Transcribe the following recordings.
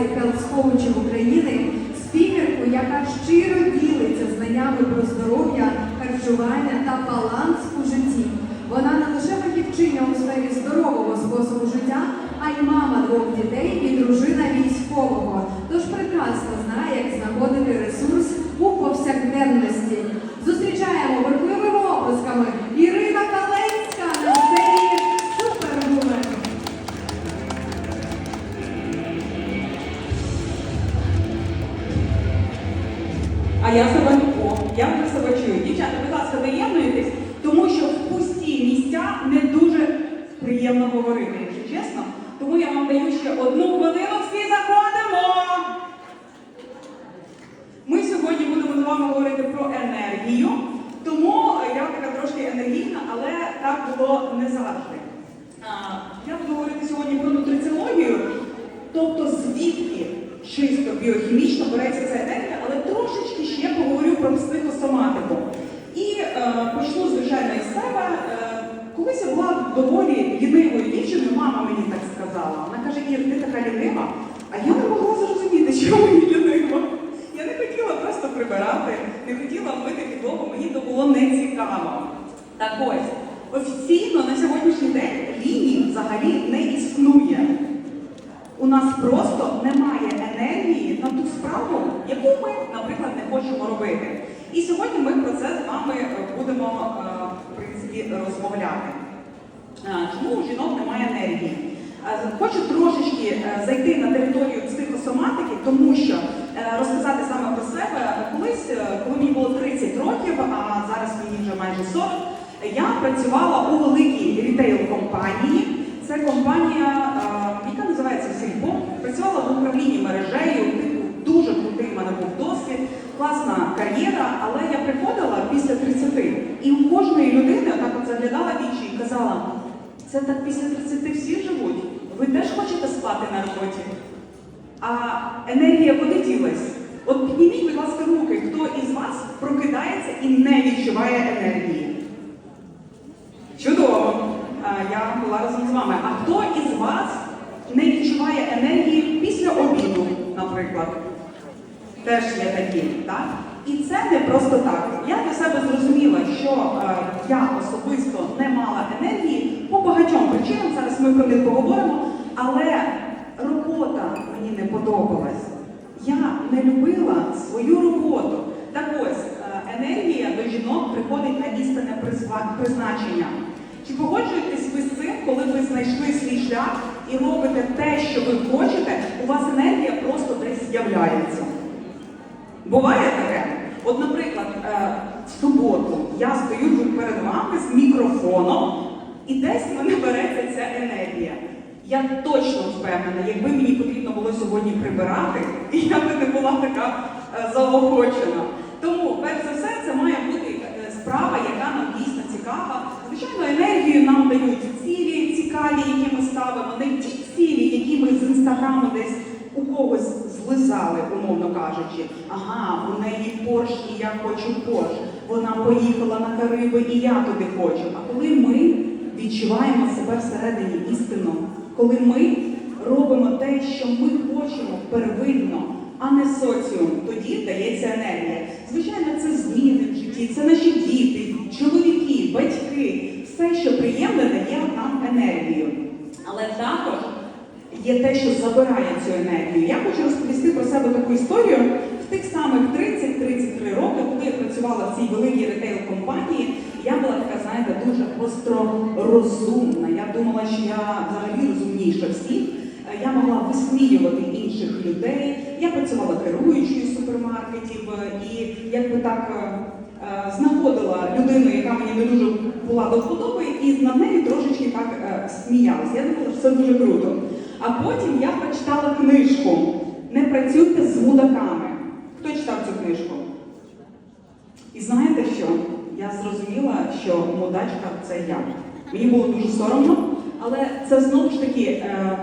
Асоціації хелс-коучів України, спікерку, яка щиро ділиться знаннями про здоров'я, харчування та баланс у житті. Вона приємно говорити, якщо чесно. Тому я вам даю ще одну хвилину, всі заходимо. Ми сьогодні будемо з вами говорити про енергію, тому я така трошки енергійна, але так було не завжди. А, Я буду говорити сьогодні про нутриціологію, тобто звідки чисто біохімічно береться ця енергія, але трошечки ще поговорю про психосоматику. І е, почну, звичайно, із себе. Е, колись я була доволі лінивою дівчиною, мама мені так сказала. Вона каже, Ір, ти така лінива, а я не могла зрозуміти, чому мені лінива. Я не хотіла просто прибирати, не хотіла мити підлогу, мені то було не цікаво. Так ось, офіційно на сьогоднішній день лінії взагалі не існує. У нас просто немає енергії на ту справу, яку ми, наприклад, не хочемо робити. І сьогодні ми про це з вами будемо е, в принципі розмовляти. Е, Чому у жінок немає енергії? Е, Хочу трошечки зайти на територію психосоматики, тому що розказати саме про себе колись, е, коли мені було 30 років, а зараз мені вже майже 40, я працювала у великій рітейл-компанії. Це компанія, е, яка називається Сільпо. Працювала в управлінні мережею, дуже крутий в мене був досвід, класна кар'єра, але я приходила після 30. І у кожної людини так от заглядала вічі і казала, це так після 30 всі живуть. Ви теж хочете спати на роботі? А енергія куди ділась? От підніміть, будь ласка, руки, прокидається і не відчуває енергії. Чудово! Я була разом з вами. А хто із вас не відчуває енергії після обіду, наприклад? Теж є такі, так? І це не просто так. Я для себе зрозуміла, що е, я особисто не мала енергії по багатьом причинам. Зараз ми про них поговоримо. Але робота мені не подобалась. Я не любила свою роботу. Так ось, е, енергія до жінок приходить на істинне призва- призначення. Чи погоджуєтесь ви з цим, коли ви знайшли свій шлях і робите те, що ви хочете, у вас енергія просто десь з'являється? Буває таке? От, наприклад, е, в суботу я стою перед вами з мікрофоном, і десь в мене береться ця енергія. Я точно впевнена, якби мені потрібно було сьогодні прибирати, я би не була така е, заохочена. Тому, перш за все, це має бути е, справа, яка нам дійсно цікава. Звичайно, енергію нам дають цілі цікаві, які ми ставимо, не ті цілі, які ми з інстаграму десь у когось злизали, умовно кажучи. Ага, у неї Порш, і я хочу Порш. Вона поїхала на Кариби, і я туди хочу. А коли ми відчуваємо себе всередині істинно, коли ми робимо те, що ми хочемо первинно, а не соціум, тоді дається енергія. Звичайно, це зміни в житті, це наші діти, чоловіки, батьки, все, що приємне, дає нам енергію. Але також є те, що забирає цю енергію. Я хочу розповісти про себе таку історію в тих самих 30-33 роки, коли я працювала в цій великій ретейл-компанії. Я була така, знаєте, дуже гостророзумна. Я думала, що я взагалі розумніша всіх. Я могла висміювати інших людей. Я працювала керуючою супермаркетів е, і якби так е, знаходила людину, яка мені не дуже була до вподоби, і над нею трошечки так е, сміялася. Я думала, що це дуже круто. А потім я прочитала книжку Не працюйте з мудаками. Хто читав цю книжку? І знаєте що? Я зрозуміла, що мудачка це я. Мені було дуже соромно, але це знову ж таки е,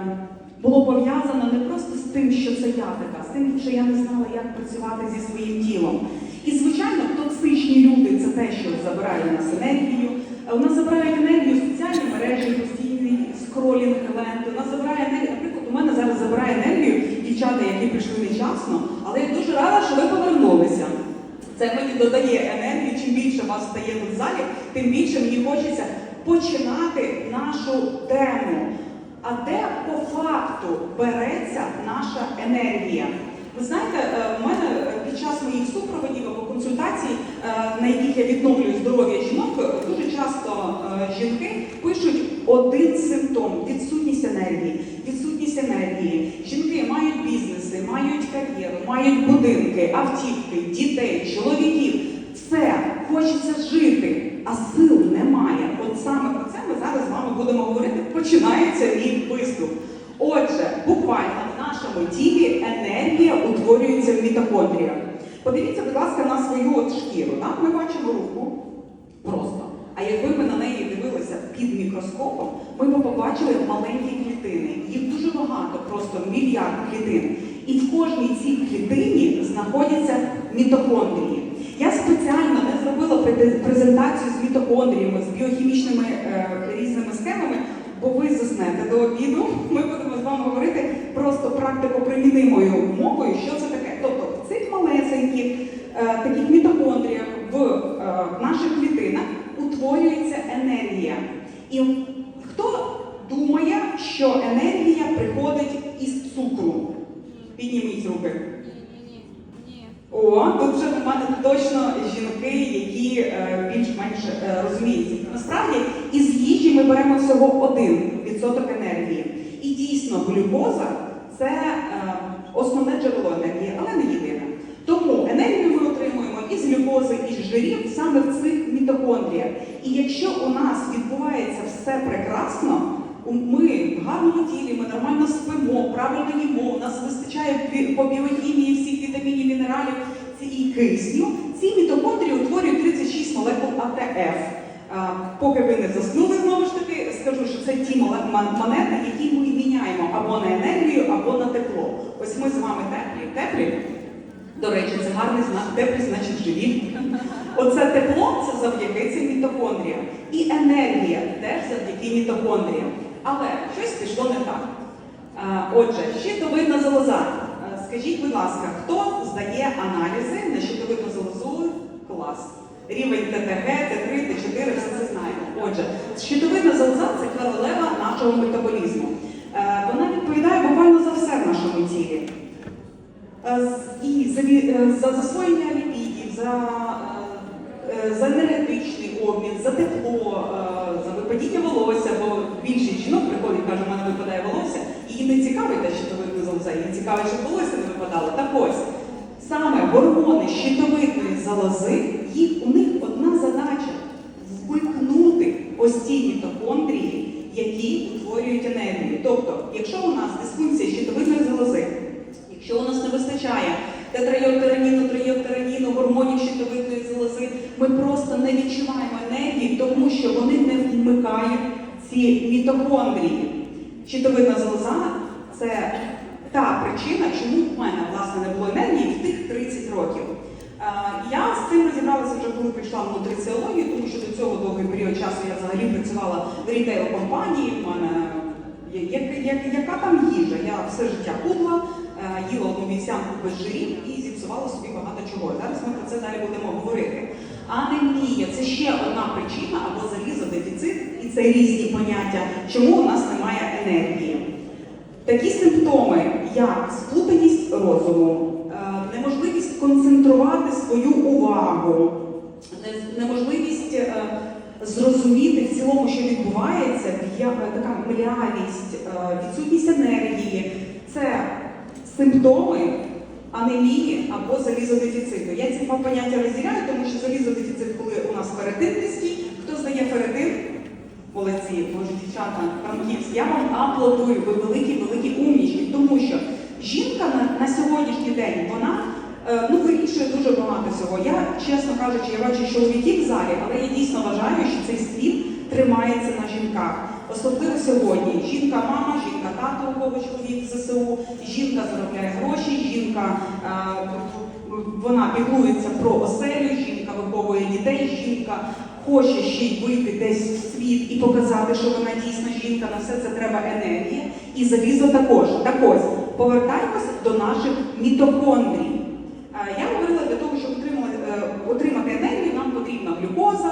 було пов'язано не просто з тим, що це я така, з тим, що я не знала, як працювати зі своїм тілом. І, звичайно, токсичні люди це те, що забирає у нас енергію. Е, У нас забирають енергію соціальні мережі, постійний скролінг ленти. У нас забирає енергію. Наприклад, у мене зараз забирає енергію дівчата, ви прийшли нечасно, але я дуже рада, що ви повернулися. Це мені додає енергію. Чим більше вас стає в залі, тим більше мені хочеться починати нашу тему. А де по факту береться наша енергія? Ви знаєте, е, в мене е, під час моїх супроводів або консультацій, е, на яких я відновлюю здоров'я жінок, дуже часто е, жінки пишуть один симптом відсутність енергії. Відсутність енергії. Жінки мають бізнеси, мають кар'єру, мають будинки, автівки, дітей, чоловіків. Все хочеться жити, а сил немає. От саме про це ми зараз з вами будемо говорити. Починається мій виступ. Отже, буквально в нашому тілі енергія утворюється в мітохондріях. Подивіться, будь ласка, на свою от шкіру. Так? Ми бачимо руку просто. А якби ми на неї дивилися під мікроскопом, ми б побачили маленькі клітини. Їх дуже багато, просто мільярд клітин. І в кожній цій клітині знаходяться мітохондрії. Я спеціально не зробила презентацію з мітохондріями, з біохімічними е, різними схемами, бо ви заснете до обіду. Ми будемо з вами говорити просто практико примінимою мовою, що це таке. Тобто в цих малесеньких е, таких мітохондріях в е, наших клітинах утворюється енергія. І хто думає, що енергія приходить із цукру? Підніміть руки. О, тут вже в мене точно жінки, які е, більш-менш е, розуміються. Насправді із їжі ми беремо всього один відсоток енергії. І дійсно глюкоза це е, основне джерело енергії, але не єдине. Тому енергію ми отримуємо із глюкози, із жирів саме в цих мітохондріях. І якщо у нас відбувається все прекрасно, ми в гарному тілі, ми нормально спимо, правильно їмо, у нас вистачає по біохімії всіх вітамінів, мінералів і кисню. Ці мітохондрії утворюють 36 молекул АТФ. Поки ви не заснули, знову ж таки, скажу, що це ті монети, які ми міняємо або на енергію, або на тепло.Ось ми з вами теплі, теплі. До речі, це гарний знак, теплі, значить живі. Оце тепло це завдяки цим мітохондріям. І енергія теж завдяки мітохондріям. Але щось пішло не так. Отже, щитовидна залоза. Скажіть, будь ласка, хто здає аналізи на щитовидну залозу? Клас. Рівень ТТГ, Т3, Т4, все це знаємо. Отже, щитовидна залоза це королева нашого метаболізму. Вона відповідає буквально за все в нашому тілі. І за, е, за засвоєння ліпідів, за, е, е, за енергетичний обмін, за тепло, за випадіння волосся, бо більшість жінок приходить і каже, у мене випадає волосся, її не цікавить те, що щитовидна залоза, їй цікавить, щоб волосся не випадало. Так ось, саме гормони щитовидної залози, їх у них одна задача вмикнути ось ці мітохондрії, які утворюють енергію. Тобто, якщо у нас дисфункція щитовидної залози, Якщо у нас не вистачає тетрайотераніну, триєвтераніну, гормонів щитовидної залози, ми просто не відчуваємо енергії, тому що вони не вмикають ці мітохондрії. Щитовидна залоза це та причина, чому в мене власне не було енергії в тих 30 років. Е, Я з цим розібралася прийшла в нутриціологію, тому що до цього довгий період часу я взагалі працювала в рітейл компанії. В мене я- як, яка там їжа? Я все життя худла, е, їла одну вівсянку без жирів і зіпсувала собі багато чого. Зараз ми про це далі будемо говорити. Анемія це ще одна причина або залізодефіцит, і це різні поняття, чому у нас немає енергії. Такі симптоми, як сплутаність розуму, е, неможливість концентрувати свою увагу, не- неможливість е, зрозуміти в що б'я- е, така млявість, е, відсутність енергії це симптоми анемії або залізодефіциту. Я ці два поняття розділяю, тому що залізодефіцит, коли у нас феретин низький, хто здає феретин? Молодці, боже, дівчата, франківські, я вам аплодую, ви великі, великі умнічки, тому що жінка на, на сьогоднішній день, вона е, ну, вирішує дуже багато всього. Я, чесно кажучи, я бачу чоловіків в залі, але я дійсно вважаю, що цей світ тримається на жінках. Особливо сьогодні. Жінка мама, жінка тато, у кого чоловік ЗСУ, жінка заробляє гроші, жінка е, вона піклується про оселю, жінка виховує дітей, жінка хоче ще й вийти десь в світ і показати, що вона дійсно жінка. На все це треба енергія. І залізо також. Так ось, повертаємось до наших мітохондрій. Е, Я говорила, для того, щоб отримати, е, енергію, нам потрібна глюкоза,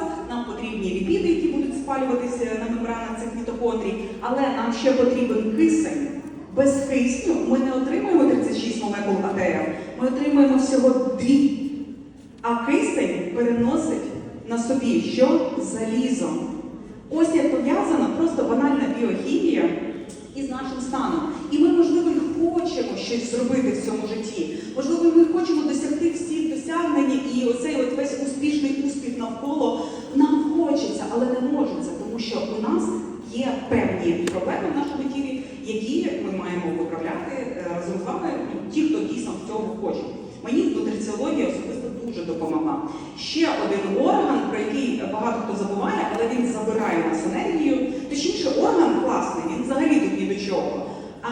потрібні ліпіди, які будуть спалюватися на мембранах цих мітохондрій, але нам ще потрібен кисень. Без кисню ми не отримуємо 36 молекул АТФ, ми отримуємо всього дві. А кисень переносить на собі що? Залізо. Ось як пов'язана просто банальна біохімія із нашим станом. І ми, можливо, і хочемо щось зробити в цьому житті. Можливо, ми хочемо досягти всіх досягнень, і оцей от весь успішний успіх навколо нам хочеться, але не можеться, тому що у нас є певні проблеми в нашому тілі, які ми маємо виправляти е, разом з вами, ну, ті, хто дійсно цього хоче. Мені нутриціологія особисто дуже допомогла. Ще один орган, про який багато хто забуває, але він забирає нас енергію. Точніше, орган класний, він взагалі тут ні до чого. А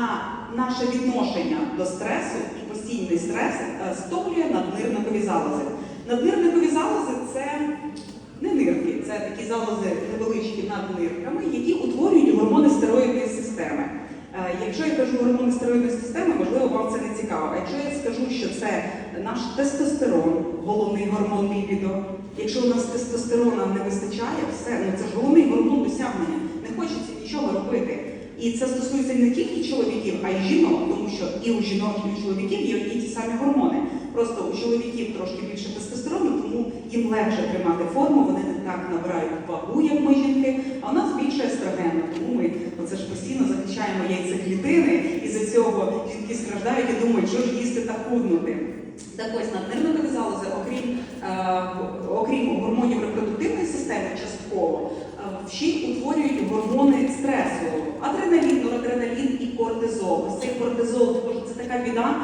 наше відношення до стресу і постійний стрес е, стомлює наднирникові залози. Наднирникові залози це не нирки, це такі залози невеличкі над нирками, які утворюють гормони стероїдної системи. Е, Якщо я кажу гормони стероїдної системи, можливо, вам це не цікаво. А якщо я скажу, що це наш тестостерон, головний гормон лібідо, якщо у нас тестостерона не вистачає, все, ну це ж головний гормон досягнення. Не хочеться нічого робити. І це стосується не тільки чоловіків, а й жінок, тому що і у жінок, і у чоловіків є одні ті самі гормони. Просто у чоловіків трошки більше тестостерону, тому їм легше тримати форму, вони не так набирають вагу, як ми жінки, а у нас більше естрогену, тому ми оце ж постійно захищаємо яйцеклітини, і за цього жінки страждають і думають, що ж їсти та худнути. Так ось наднирникові залози, окрім, е, окрім гормонів репродуктивної системи, частково, е, ще й утворюють гормони стресу, адреналін, норадреналін і кортизол. Ось цей кортизол, це така біда.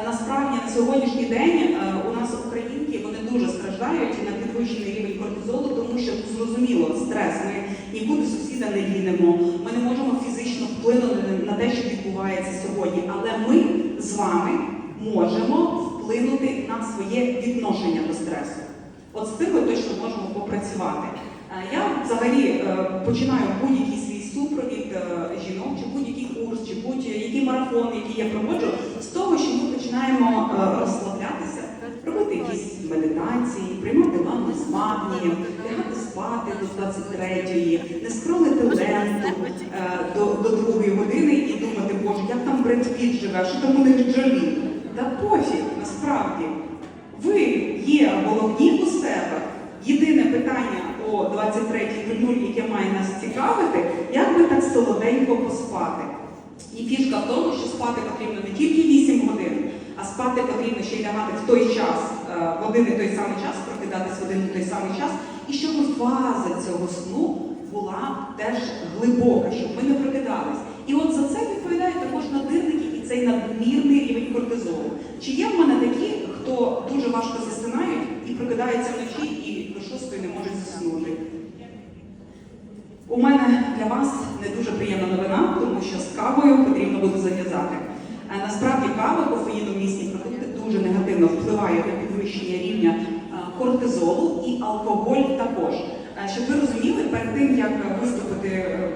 Е, Насправді на сьогоднішній день е, нас українки вони дуже страждають на підвищений рівень кортизолу, тому що зрозуміло стрес. Ми нікуди сусіда не лінемо, ми не можемо фізично вплинути на те, що відбувається сьогодні. Але ми з вами можемо вплинути на своє відношення до стресу. От з цим ми точно можемо попрацювати. Е, Я взагалі е, починаю будь-який свій супровід е, жінок, чи будь-який курс, чи будь-який марафон, який я проводжу, з того, що ми починаємо розслаблятися, робити якісь медитації, приймати ванну з магнієм, лягати спати до 23-ї, не скролити ленту е, до, другої години і думати, боже, як там Бред Піт живе, що там у них Джолі? Та пофіг, насправді. Ви є головні у себе. Єдине питання о 23.00, яке має нас цікавити, як би так солоденько поспати. І фішка в тому, що спати потрібно не тільки 8 годин, спати потрібно ще й лягати в той час, е, в один і той самий час, прокидатись в один і той самий час, і щоб фаза цього сну була теж глибока, щоб ми не прокидались. І от за це відповідають також надирники і цей надмірний рівень кортизолу. Чи є в мене такі, хто дуже важко засинають і прокидаються вночі і до шостої не можуть заснути? У мене для вас не дуже приємна новина, тому що з кавою потрібно буде зав'язати. Е, Насправді кава, кофеїномісні продукти дуже негативно впливають на підвищення рівня е, кортизолу і алкоголь також. Е, Щоб ви розуміли, перед тим як виступити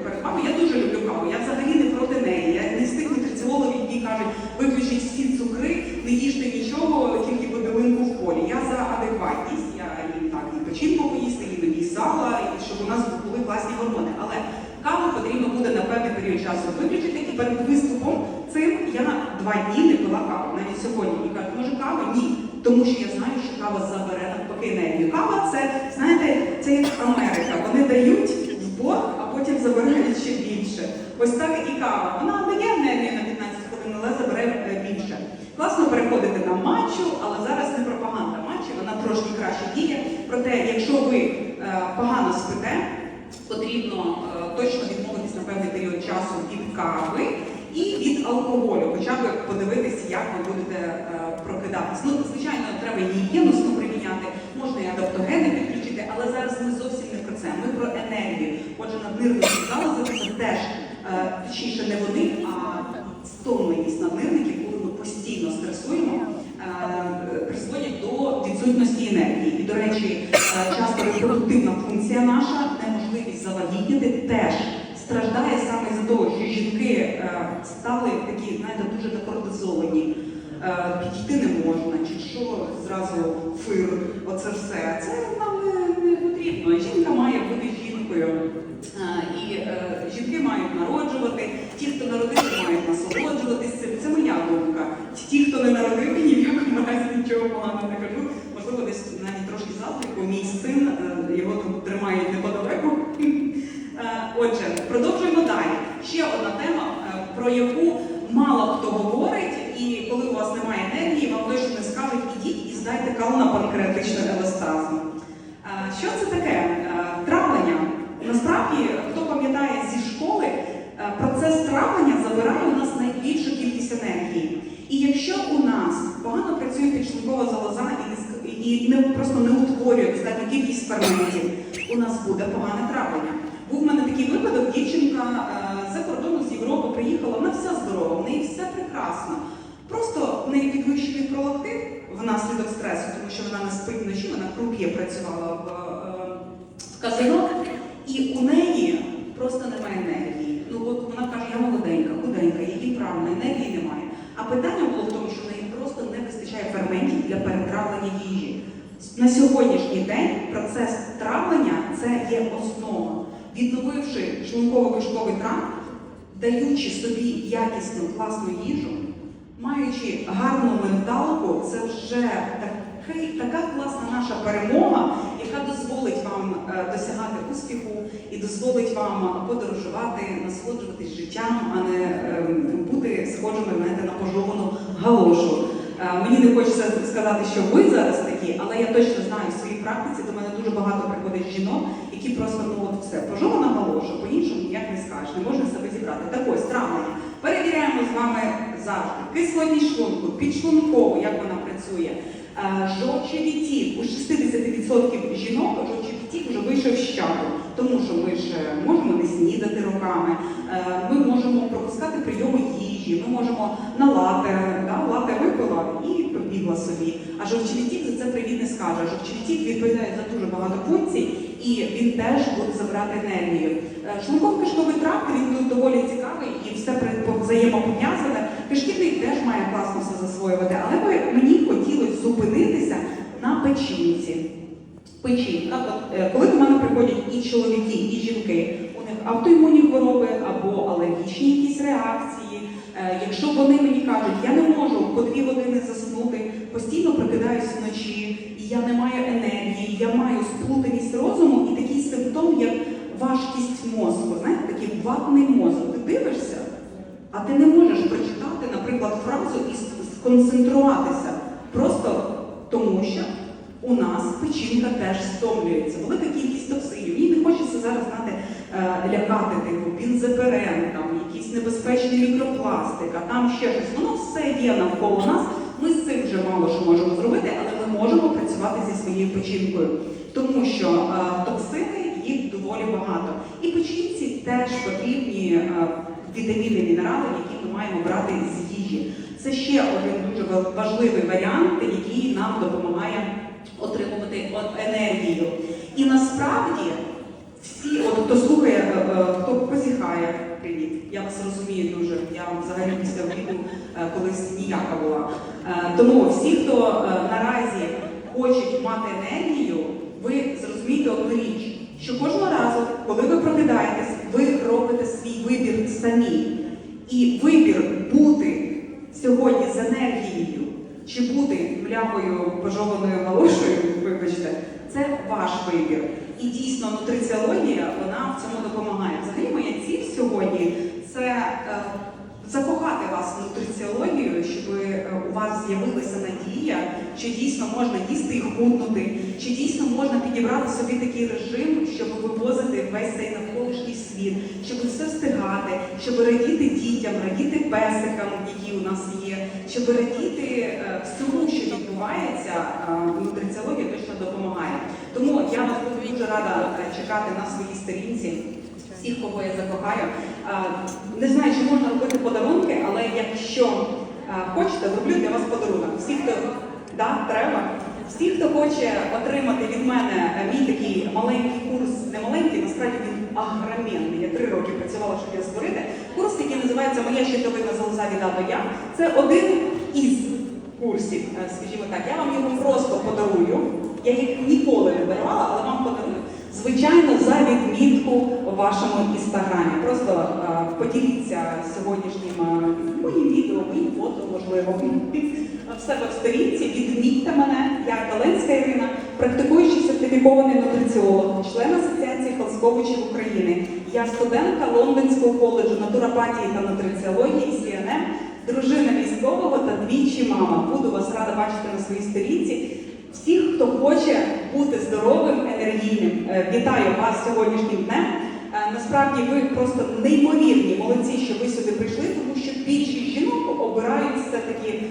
перед вами, я дуже люблю каву. Я взагалі не проти неї. Я не з тих нутриціологів, які кажуть, виключіть всі цукри, не їжте нічого, тільки подивинку в полі. Я за адекватність. Я їм так і печінку поїсти, і сала, і щоб у нас були класні гормони. Але каву потрібно буде на певний період часу виключити. І перед виступом цим я два дні не пила каву. Навіть сьогодні і кажуть, може кава? Ні. Тому що я знаю, що кава забере навпаки енергію. Кава це, знаєте, це як Америка. Вони дають в борг, а потім забирають ще більше. Ось так і кава. Вона дає енергію на 15 хвилин, але забере е, більше. Класно переходити на матчу, але зараз не пропаганда матчу, вона трошки краще діє. Проте, якщо ви е, погано спите, потрібно е, точно відмовитись на певний період часу від кави і від алкоголю, хоча б подивитись, як ви будете е, прокидатись. Ну, звичайно, треба гігієну сну приміняти, можна і адаптогени підключити, але зараз ми зовсім не про це. Ми про енергію. Отже, наднирники залози це теж, е, точніше, не вони, а стомленість наднирників, коли ми постійно стресуємо. е, Призводять до відсутності енергії. І, до речі, часто репродуктивна функція наша, неможливість завагітніти, теж страждає саме з того, що жінки е, стали такі, знаєте, дуже цивілізовані. Е, Підійти не можна, чи що зразу фир, оце все. Це нам не, потрібно. Жінка має бути жінкою. Е, І жінки мають народжувати, ті, хто народив, мають насолоджуватись цим. Це моя думка. Ті, хто не народив, ні в якому разі нічого поганого не кажу. Можливо, десь навіть трошки заздріку. Мій син, е, його тут тримають неподалеку. Е, Отже, продовжуємо далі. Ще одна тема, е, про яку мало хто говорить, і коли у вас немає енергії, вам точно не скажуть, ідіть і здайте кал на панкреатичну еластазм. Е, Що це таке? Е, Травлення. Насправді, хто пам'ятає зі школи, е, процес травлення забирає у нас найбільшу кількість енергії. І якщо у нас погано працює підшлункова залоза і, не ск- і не, просто не утворює достатню кількість ферментів, у нас буде погане травлення. Був в мене такий випадок, дівчинка е, за кордону з Європи приїхала, вона вся здорова, в неї все прекрасно. Просто в неї підвищений пролактин внаслідок стресу, тому що вона не спить вночі, вона круп'є працювала в, е, в казино, і у неї просто немає енергії. Ну от вона каже, я молоденька, худенька, її правильно, енергії немає. А питання було в тому, що в неї просто не вистачає ферментів для перетравлення їжі. На сьогоднішній день процес травлення це є основа. Відновивши шлунково-кишковий тракт, даючи собі якісну класну їжу, маючи гарну менталку, це вже такий, така класна наша перемога, яка дозволить вам е, досягати успіху і дозволить вам подорожувати, насолоджуватись життям, а не ем, бути схожими знаєте, на пожовану галошу. Е, Мені не хочеться сказати, що ви зараз такі, але я точно знаю в своїй практиці до мене дуже багато приходить жінок, які просто ну от все пожована галоша, по-іншому ніяк не скажеш, не можна себе зібрати. Так ось травлення. Перевіряємо з вами завжди. Кислотність шлунку, підшлункову, як вона працює. Е, Жовчий відтік. У 60% жінок жовчий відтік вже вийшов з чату, тому що ми ж е, можемо не снідати руками, е, ми можемо пропускати ми можемо на лате, да, лате випила і побігла собі. А жовчий за це привіт не скаже. Жовчий відтік відповідає за дуже багато функцій, і він теж буде забирати енергію. Е, Шлунково-кишковий тракт він тут доволі цікавий і все взаємопов'язане. Кишківник теж має класно все засвоювати, але мені хотілося зупинитися на печінці. Печінка, е, коли до мене приходять і чоловіки, і жінки, у них автоімунні хвороби або алергічні якісь реакції. Е, Якщо вони мені кажуть, я не можу по дві години заснути, постійно прокидаюсь вночі, і я не маю енергії, я маю сплутаність розуму і такий симптом, як важкість мозку. Знаєте, такий ватний мозок. Ти дивишся, а ти не можеш прочитати, наприклад, фразу і сконцентруватися. Просто тому, що у нас печінка теж стомлюється. Велика кількість токсинів. Мені не хочеться зараз знати, е, лякати типу бензоперен, там якийсь небезпечний мікропластик, а там ще щось. Воно все є навколо нас. Ми з цим вже мало що можемо зробити, але ми можемо працювати зі своєю печінкою, тому що е, токсини їх доволі багато. І печінці теж потрібні е, вітаміни, мінерали, які ми маємо брати з їжі. Це ще один дуже важливий варіант, який нам допомагає отримувати енергію. І насправді всі, от хто слухає, е, е, хто позіхає, привіт, я вас розумію дуже. Я взагалі після обіду е, колись ніяка була. Тому всі, хто наразі хочуть мати енергію, ви зрозумієте одну річ, що кожного разу, коли ви прокидаєтесь, ви робите свій вибір самі. І вибір бути сьогодні з енергією чи бути млявою пожованою галошею, вибачте, це ваш вибір. І дійсно нутриціологія вона в цьому допомагає. Взагалі моя ціль сьогодні це е, закохати вас в нутриціологію, щоб е, у вас з'явилася надія, що дійсно можна їсти і худнути, чи дійсно можна підібрати собі такий режим, щоб вивозити весь цей навколишній світ, щоб все встигати, щоб радіти дітям, радіти песикам, які у нас є, щоб радіти е, всьому, що відбувається, нутриціологія точно допомагає. Тому я вас буду дуже рада е, чекати на своїй сторінці. Всіх, кого я закохаю. Е, Не знаю, чи можна робити подарунки, але якщо е, хочете, зроблю для вас подарунок. Всі, хто да, треба. Всі, хто хоче отримати від мене мій такий маленький курс, не маленький, насправді він агроменний. Я три роки працювала, щоб його створити. Курс, який називається Моя щитовидна залоза від А до Я. Це один із курсів, скажімо так. Я вам його просто подарую. Я їх ніколи не дарувала, але вам подарую. Звичайно, за відмітку у вашому інстаграмі. Просто е, поділіться сьогоднішнім е, моїм відео, моїм фото, можливо, в себе в сторінці. Відмітьте мене, я Каленська Ірина, практикуючий сертифікований нутриціолог, член Асоціації Халсковичів України. Я студентка Лондонського коледжу натуропатії та нутриціології СІНМ, дружина військового та двічі мама. Буду вас рада бачити на своїй сторінці. Всіх, хто хоче бути здоровим, енергійним, е, вітаю вас сьогоднішнім днем. Е, Насправді ви просто неймовірні молодці, що ви сюди прийшли, тому що більшість жінок обирають все-таки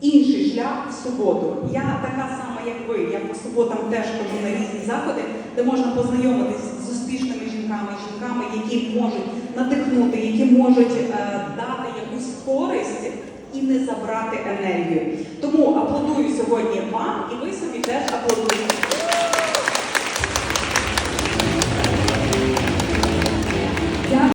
інший шлях в суботу. Я така сама, як ви. Я по суботам теж ходжу на різні заходи, де можна познайомитись з успішними жінками, жінками, які можуть надихнути, які можуть е, дати якусь користь не забрати енергію. Тому аплодую сьогодні вам, і ви собі теж аплодуйте.